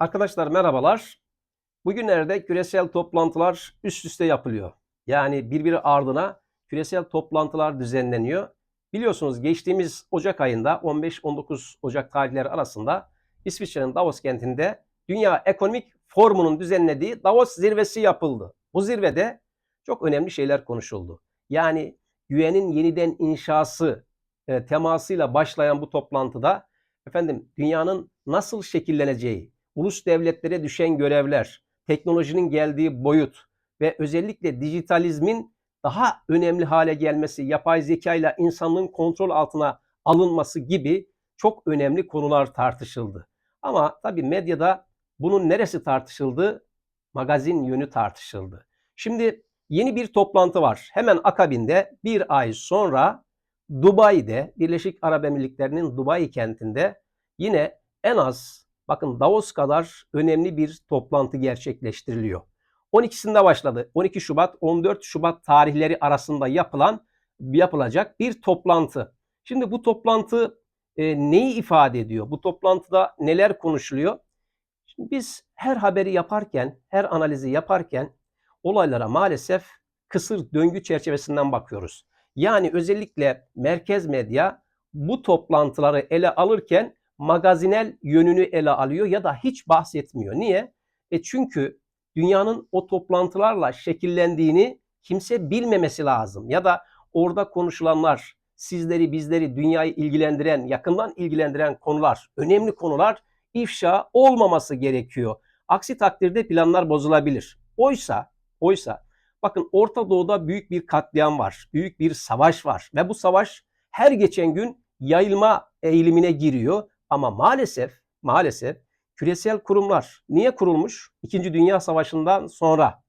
Arkadaşlar merhabalar. Bugünlerde küresel toplantılar üst üste yapılıyor. Yani birbiri ardına küresel toplantılar düzenleniyor. Biliyorsunuz geçtiğimiz Ocak ayında 15-19 Ocak tarihleri arasında İsviçre'nin Davos kentinde Dünya Ekonomik Forumu'nun düzenlediği Davos zirvesi yapıldı. Bu zirvede çok önemli şeyler konuşuldu. Yani güvenin yeniden inşası e, temasıyla başlayan bu toplantıda efendim dünyanın nasıl şekilleneceği, ulus devletlere düşen görevler, teknolojinin geldiği boyut ve özellikle dijitalizmin daha önemli hale gelmesi, yapay zeka ile insanlığın kontrol altına alınması gibi çok önemli konular tartışıldı. Ama tabii medyada bunun neresi tartışıldı? Magazin yönü tartışıldı. Şimdi yeni bir toplantı var. Hemen akabinde bir ay sonra Dubai'de, Birleşik Arap Emirlikleri'nin Dubai kentinde yine en az bakın Davos kadar önemli bir toplantı gerçekleştiriliyor. 12'sinde başladı. 12 Şubat, 14 Şubat tarihleri arasında yapılan yapılacak bir toplantı. Şimdi bu toplantı e, neyi ifade ediyor? Bu toplantıda neler konuşuluyor? Şimdi biz her haberi yaparken, her analizi yaparken olaylara maalesef kısır döngü çerçevesinden bakıyoruz. Yani özellikle merkez medya bu toplantıları ele alırken magazinel yönünü ele alıyor ya da hiç bahsetmiyor. Niye? E çünkü dünyanın o toplantılarla şekillendiğini kimse bilmemesi lazım. Ya da orada konuşulanlar sizleri, bizleri, dünyayı ilgilendiren, yakından ilgilendiren konular, önemli konular ifşa olmaması gerekiyor. Aksi takdirde planlar bozulabilir. Oysa, oysa bakın Orta Doğu'da büyük bir katliam var, büyük bir savaş var ve bu savaş her geçen gün yayılma eğilimine giriyor. Ama maalesef, maalesef küresel kurumlar niye kurulmuş? İkinci Dünya Savaşı'ndan sonra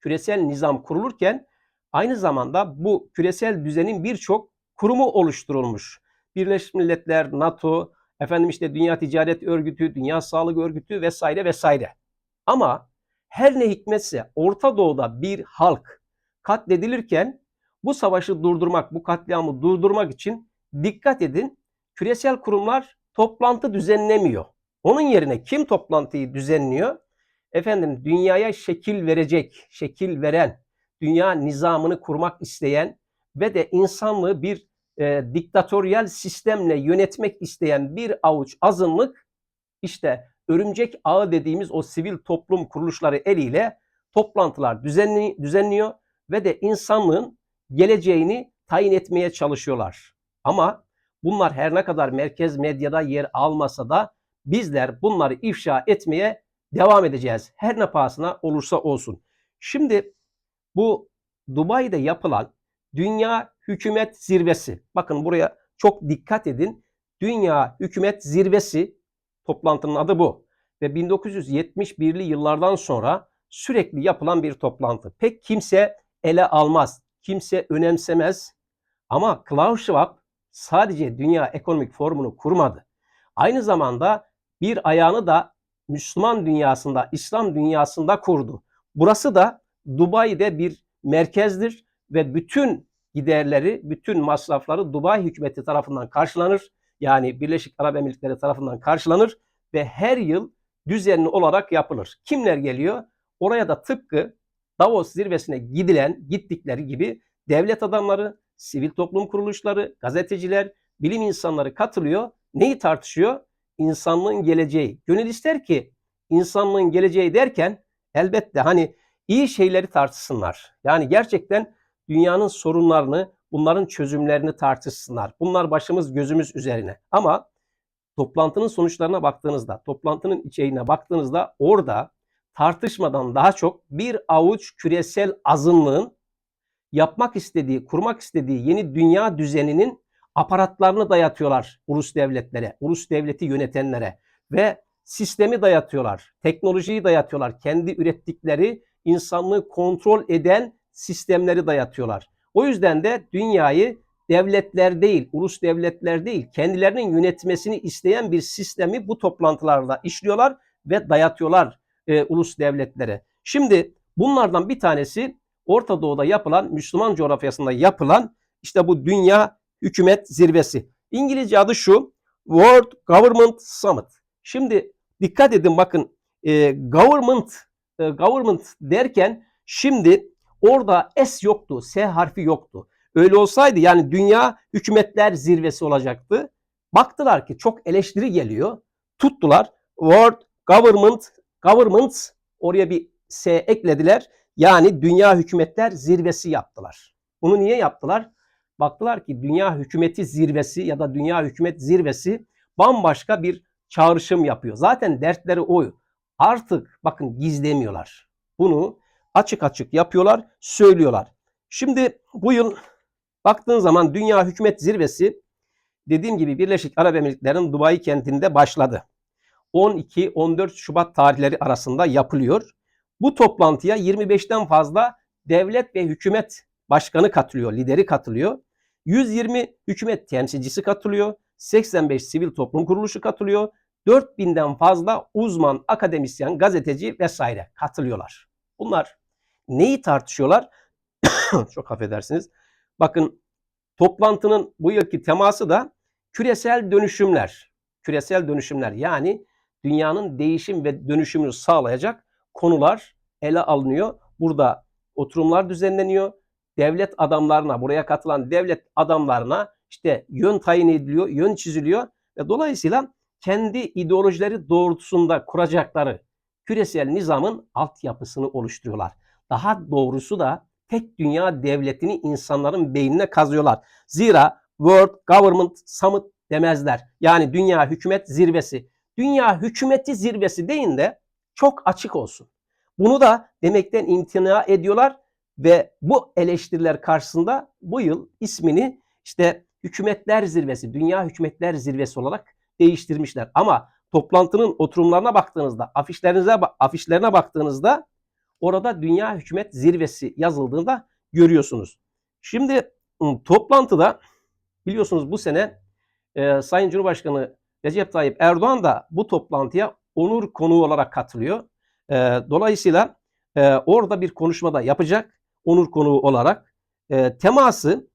küresel nizam kurulurken aynı zamanda bu küresel düzenin birçok kurumu oluşturulmuş. Birleşmiş Milletler, NATO, efendim işte Dünya Ticaret Örgütü, Dünya Sağlık Örgütü vesaire vesaire. Ama her ne hikmetse Orta Doğu'da bir halk katledilirken bu savaşı durdurmak, bu katliamı durdurmak için dikkat edin küresel kurumlar toplantı düzenlemiyor. Onun yerine kim toplantıyı düzenliyor? Efendim dünyaya şekil verecek, şekil veren, dünya nizamını kurmak isteyen ve de insanlığı bir e, diktatöryel sistemle yönetmek isteyen bir avuç azınlık işte örümcek ağı dediğimiz o sivil toplum kuruluşları eliyle toplantılar düzenli, düzenliyor ve de insanlığın geleceğini tayin etmeye çalışıyorlar. Ama bunlar her ne kadar merkez medyada yer almasa da bizler bunları ifşa etmeye devam edeceğiz. Her ne pahasına olursa olsun. Şimdi bu Dubai'de yapılan Dünya Hükümet Zirvesi. Bakın buraya çok dikkat edin. Dünya Hükümet Zirvesi toplantının adı bu. Ve 1971'li yıllardan sonra sürekli yapılan bir toplantı. Pek kimse ele almaz, kimse önemsemez. Ama Klaus Schwab sadece Dünya Ekonomik Forumu'nu kurmadı. Aynı zamanda bir ayağını da Müslüman dünyasında, İslam dünyasında kurdu. Burası da Dubai'de bir merkezdir ve bütün giderleri, bütün masrafları Dubai hükümeti tarafından karşılanır. Yani Birleşik Arap Emirlikleri tarafından karşılanır ve her yıl düzenli olarak yapılır. Kimler geliyor? Oraya da tıpkı Davos zirvesine gidilen, gittikleri gibi devlet adamları, sivil toplum kuruluşları, gazeteciler, bilim insanları katılıyor. Neyi tartışıyor? İnsanlığın geleceği. Gönül ister ki insanlığın geleceği derken elbette hani iyi şeyleri tartışsınlar. Yani gerçekten dünyanın sorunlarını, bunların çözümlerini tartışsınlar. Bunlar başımız gözümüz üzerine. Ama toplantının sonuçlarına baktığınızda, toplantının içeriğine baktığınızda orada tartışmadan daha çok bir avuç küresel azınlığın yapmak istediği, kurmak istediği yeni dünya düzeninin aparatlarını dayatıyorlar ulus devletlere, ulus devleti yönetenlere ve sistemi dayatıyorlar, teknolojiyi dayatıyorlar, kendi ürettikleri insanlığı kontrol eden sistemleri dayatıyorlar. O yüzden de dünyayı devletler değil, ulus devletler değil, kendilerinin yönetmesini isteyen bir sistemi bu toplantılarda işliyorlar ve dayatıyorlar e, ulus devletlere. Şimdi bunlardan bir tanesi Orta Doğu'da yapılan, Müslüman coğrafyasında yapılan işte bu Dünya Hükümet Zirvesi. İngilizce adı şu, World Government Summit. Şimdi dikkat edin bakın e, government e, government derken şimdi orada S yoktu, S harfi yoktu. Öyle olsaydı yani dünya hükümetler zirvesi olacaktı. Baktılar ki çok eleştiri geliyor. Tuttular. World Government Governments oraya bir S eklediler. Yani dünya hükümetler zirvesi yaptılar. Bunu niye yaptılar? Baktılar ki dünya hükümeti zirvesi ya da dünya hükümet zirvesi bambaşka bir çağrışım yapıyor. Zaten dertleri o. Artık bakın gizlemiyorlar. Bunu açık açık yapıyorlar, söylüyorlar. Şimdi bu yıl baktığın zaman Dünya Hükümet Zirvesi dediğim gibi Birleşik Arap Emirlikleri'nin Dubai kentinde başladı. 12-14 Şubat tarihleri arasında yapılıyor. Bu toplantıya 25'ten fazla devlet ve hükümet başkanı katılıyor, lideri katılıyor. 120 hükümet temsilcisi katılıyor. 85 sivil toplum kuruluşu katılıyor. 4000'den fazla uzman, akademisyen, gazeteci vesaire katılıyorlar. Bunlar neyi tartışıyorlar? Çok affedersiniz. Bakın toplantının bu yılki teması da küresel dönüşümler. Küresel dönüşümler yani dünyanın değişim ve dönüşümünü sağlayacak konular ele alınıyor. Burada oturumlar düzenleniyor. Devlet adamlarına, buraya katılan devlet adamlarına işte yön tayin ediliyor, yön çiziliyor ve dolayısıyla kendi ideolojileri doğrultusunda kuracakları küresel nizamın altyapısını oluşturuyorlar. Daha doğrusu da tek dünya devletini insanların beynine kazıyorlar. Zira World Government Summit demezler. Yani dünya hükümet zirvesi. Dünya hükümeti zirvesi deyin de çok açık olsun. Bunu da demekten imtina ediyorlar ve bu eleştiriler karşısında bu yıl ismini işte hükümetler zirvesi, dünya hükümetler zirvesi olarak değiştirmişler. Ama toplantının oturumlarına baktığınızda, afişlerinize afişlerine baktığınızda orada dünya hükümet zirvesi yazıldığında görüyorsunuz. Şimdi ıı, toplantıda biliyorsunuz bu sene e, Sayın Cumhurbaşkanı Recep Tayyip Erdoğan da bu toplantıya onur konuğu olarak katılıyor. E, dolayısıyla e, orada bir konuşma da yapacak onur konuğu olarak. E, teması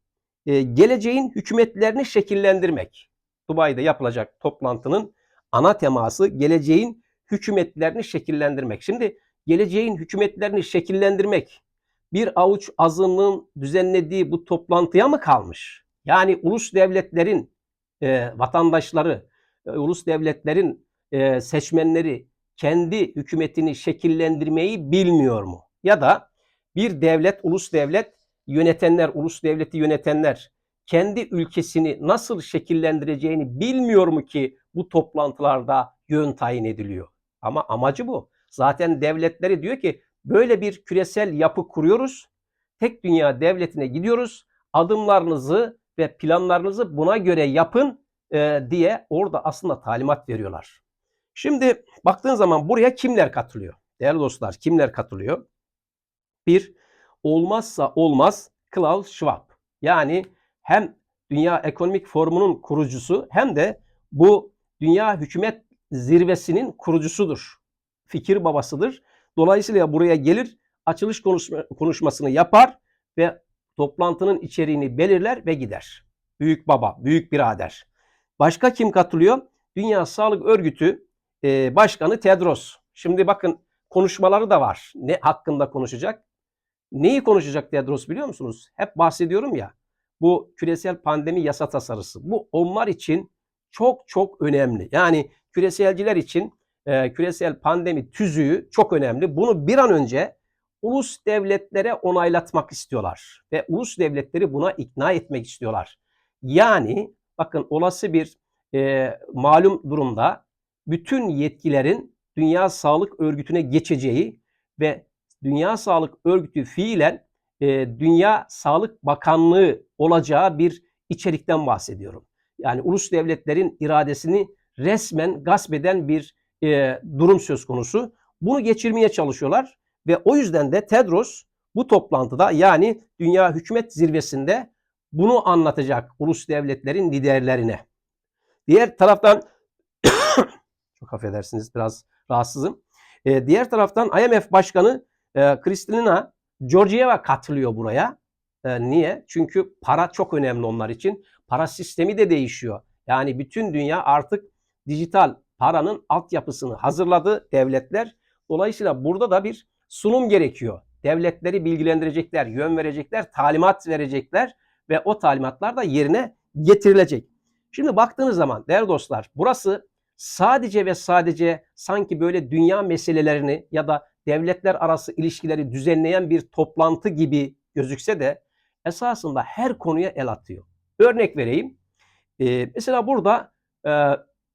e, geleceğin hükümetlerini şekillendirmek. Dubai'de yapılacak toplantının ana teması geleceğin hükümetlerini şekillendirmek. Şimdi geleceğin hükümetlerini şekillendirmek bir avuç azınlığın düzenlediği bu toplantıya mı kalmış? Yani ulus devletlerin e, vatandaşları, e, ulus devletlerin e, seçmenleri kendi hükümetini şekillendirmeyi bilmiyor mu? Ya da bir devlet, ulus devlet yönetenler, ulus devleti yönetenler kendi ülkesini nasıl şekillendireceğini bilmiyor mu ki bu toplantılarda yön tayin ediliyor? Ama amacı bu. Zaten devletleri diyor ki böyle bir küresel yapı kuruyoruz. Tek dünya devletine gidiyoruz. Adımlarınızı ve planlarınızı buna göre yapın e, diye orada aslında talimat veriyorlar. Şimdi baktığın zaman buraya kimler katılıyor? Değerli dostlar kimler katılıyor? Bir, olmazsa olmaz Klaus Schwab. Yani hem Dünya Ekonomik Forumu'nun kurucusu hem de bu Dünya Hükümet Zirvesi'nin kurucusudur. Fikir babasıdır. Dolayısıyla buraya gelir, açılış konuşma, konuşmasını yapar ve toplantının içeriğini belirler ve gider. Büyük baba, büyük birader. Başka kim katılıyor? Dünya Sağlık Örgütü e, Başkanı Tedros. Şimdi bakın konuşmaları da var. Ne hakkında konuşacak? Neyi konuşacak Tedros biliyor musunuz? Hep bahsediyorum ya. Bu küresel pandemi yasa tasarısı. Bu onlar için çok çok önemli. Yani küreselciler için e, küresel pandemi tüzüğü çok önemli. Bunu bir an önce ulus devletlere onaylatmak istiyorlar ve ulus devletleri buna ikna etmek istiyorlar. Yani bakın olası bir e, malum durumda bütün yetkilerin Dünya Sağlık Örgütü'ne geçeceği ve Dünya Sağlık Örgütü fiilen e, Dünya Sağlık Bakanlığı olacağı bir içerikten bahsediyorum. Yani ulus devletlerin iradesini resmen gasp eden bir e, durum söz konusu. Bunu geçirmeye çalışıyorlar ve o yüzden de Tedros bu toplantıda yani Dünya Hükümet Zirvesi'nde bunu anlatacak ulus devletlerin liderlerine. Diğer taraftan çok affedersiniz biraz rahatsızım. E, diğer taraftan IMF Başkanı e, Kristalina Georgieva katılıyor buraya. E, niye? Çünkü para çok önemli onlar için. Para sistemi de değişiyor. Yani bütün dünya artık dijital paranın altyapısını hazırladı devletler Dolayısıyla burada da bir sunum gerekiyor. Devletleri bilgilendirecekler, yön verecekler, talimat verecekler ve o talimatlar da yerine getirilecek. Şimdi baktığınız zaman değerli dostlar burası sadece ve sadece sanki böyle dünya meselelerini ya da devletler arası ilişkileri düzenleyen bir toplantı gibi gözükse de esasında her konuya el atıyor. Örnek vereyim. Ee, mesela burada e,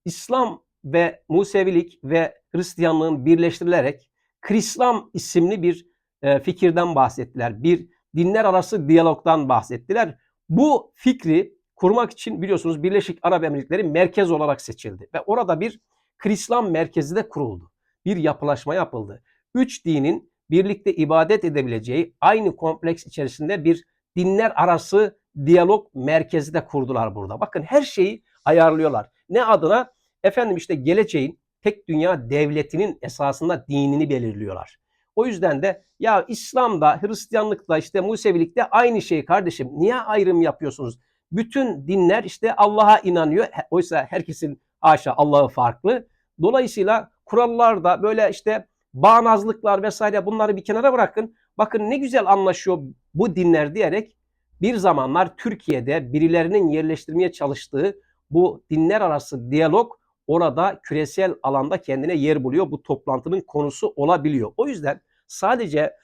İslam ve Musevilik ve Hristiyanlığın birleştirilerek Krislam isimli bir e, fikirden bahsettiler. Bir dinler arası diyalogdan bahsettiler. Bu fikri kurmak için biliyorsunuz Birleşik Arap Emirlikleri merkez olarak seçildi ve orada bir Krislam merkezi de kuruldu. Bir yapılaşma yapıldı. Üç dinin birlikte ibadet edebileceği aynı kompleks içerisinde bir dinler arası diyalog merkezi de kurdular burada. Bakın her şeyi ayarlıyorlar. Ne adına? Efendim işte geleceğin tek dünya devletinin esasında dinini belirliyorlar. O yüzden de ya İslam'da, Hristiyanlıkta, işte Musevilikte aynı şey kardeşim. Niye ayrım yapıyorsunuz? Bütün dinler işte Allah'a inanıyor. Oysa herkesin haşa Allah'ı farklı. Dolayısıyla kurallar da böyle işte bağnazlıklar vesaire bunları bir kenara bırakın. Bakın ne güzel anlaşıyor bu dinler diyerek bir zamanlar Türkiye'de birilerinin yerleştirmeye çalıştığı bu dinler arası diyalog orada küresel alanda kendine yer buluyor. Bu toplantının konusu olabiliyor. O yüzden sadece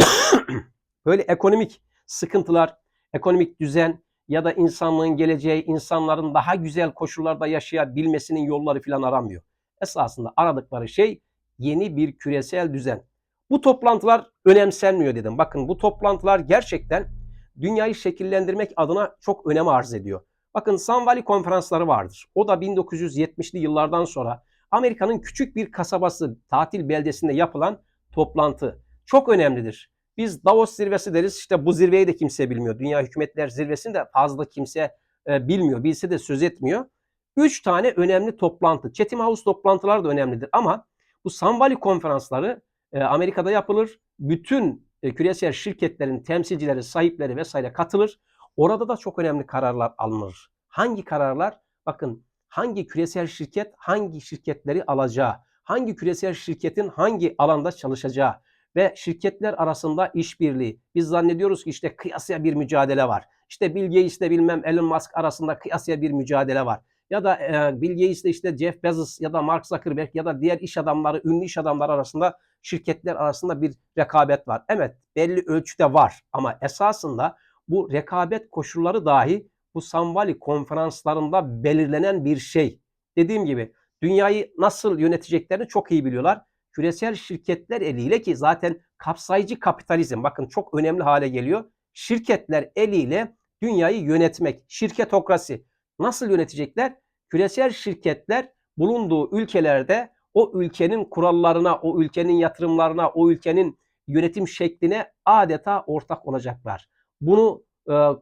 böyle ekonomik sıkıntılar, ekonomik düzen ya da insanlığın geleceği, insanların daha güzel koşullarda yaşayabilmesinin yolları falan aramıyor. Esasında aradıkları şey yeni bir küresel düzen. Bu toplantılar önemsenmiyor dedim. Bakın bu toplantılar gerçekten dünyayı şekillendirmek adına çok önem arz ediyor. Bakın Sun Valley konferansları vardır. O da 1970'li yıllardan sonra Amerika'nın küçük bir kasabası tatil beldesinde yapılan toplantı. Çok önemlidir. Biz Davos zirvesi deriz. İşte bu zirveyi de kimse bilmiyor. Dünya Hükümetler Zirvesi'ni de fazla kimse e, bilmiyor. Bilse de söz etmiyor. Üç tane önemli toplantı. Chatham House toplantıları da önemlidir. Ama bu Sun Valley konferansları e, Amerika'da yapılır. Bütün e, küresel şirketlerin temsilcileri, sahipleri vesaire katılır. Orada da çok önemli kararlar alınır. Hangi kararlar? Bakın hangi küresel şirket hangi şirketleri alacağı, hangi küresel şirketin hangi alanda çalışacağı ve şirketler arasında işbirliği. Biz zannediyoruz ki işte kıyasıya bir mücadele var. İşte Bill Gates ile bilmem Elon Musk arasında kıyasıya bir mücadele var. Ya da e, Bill Gates ile işte Jeff Bezos ya da Mark Zuckerberg ya da diğer iş adamları, ünlü iş adamları arasında şirketler arasında bir rekabet var. Evet belli ölçüde var ama esasında bu rekabet koşulları dahi bu Samvali konferanslarında belirlenen bir şey. Dediğim gibi dünyayı nasıl yöneteceklerini çok iyi biliyorlar. Küresel şirketler eliyle ki zaten kapsayıcı kapitalizm bakın çok önemli hale geliyor. Şirketler eliyle dünyayı yönetmek, şirketokrasi nasıl yönetecekler? Küresel şirketler bulunduğu ülkelerde o ülkenin kurallarına, o ülkenin yatırımlarına, o ülkenin yönetim şekline adeta ortak olacaklar. Bunu e, e,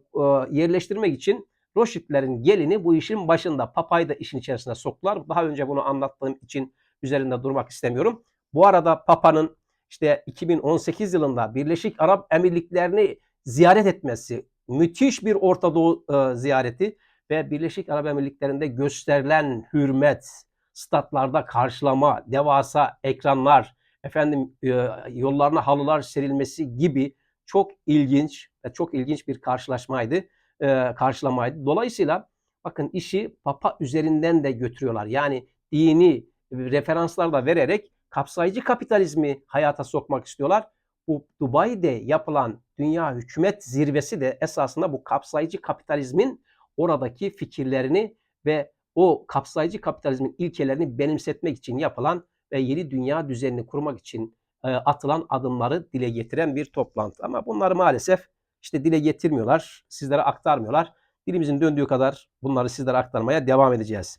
yerleştirmek için Rothschild'lerin gelini bu işin başında. Papa'yı da işin içerisine soktular. Daha önce bunu anlattığım için üzerinde durmak istemiyorum. Bu arada Papa'nın işte 2018 yılında Birleşik Arap Emirlikleri'ni ziyaret etmesi, müthiş bir Orta Doğu e, ziyareti ve Birleşik Arap Emirlikleri'nde gösterilen hürmet, statlarda karşılama, devasa ekranlar, efendim e, yollarına halılar serilmesi gibi çok ilginç ve çok ilginç bir karşılaşmaydı, e, karşılamaydı. Dolayısıyla bakın işi Papa üzerinden de götürüyorlar. Yani dini referanslar da vererek kapsayıcı kapitalizmi hayata sokmak istiyorlar. Bu Dubai'de yapılan dünya hükümet zirvesi de esasında bu kapsayıcı kapitalizmin oradaki fikirlerini ve o kapsayıcı kapitalizmin ilkelerini benimsetmek için yapılan ve yeni dünya düzenini kurmak için e, atılan adımları dile getiren bir toplantı. Ama bunları maalesef işte dile getirmiyorlar, sizlere aktarmıyorlar. Dilimizin döndüğü kadar bunları sizlere aktarmaya devam edeceğiz.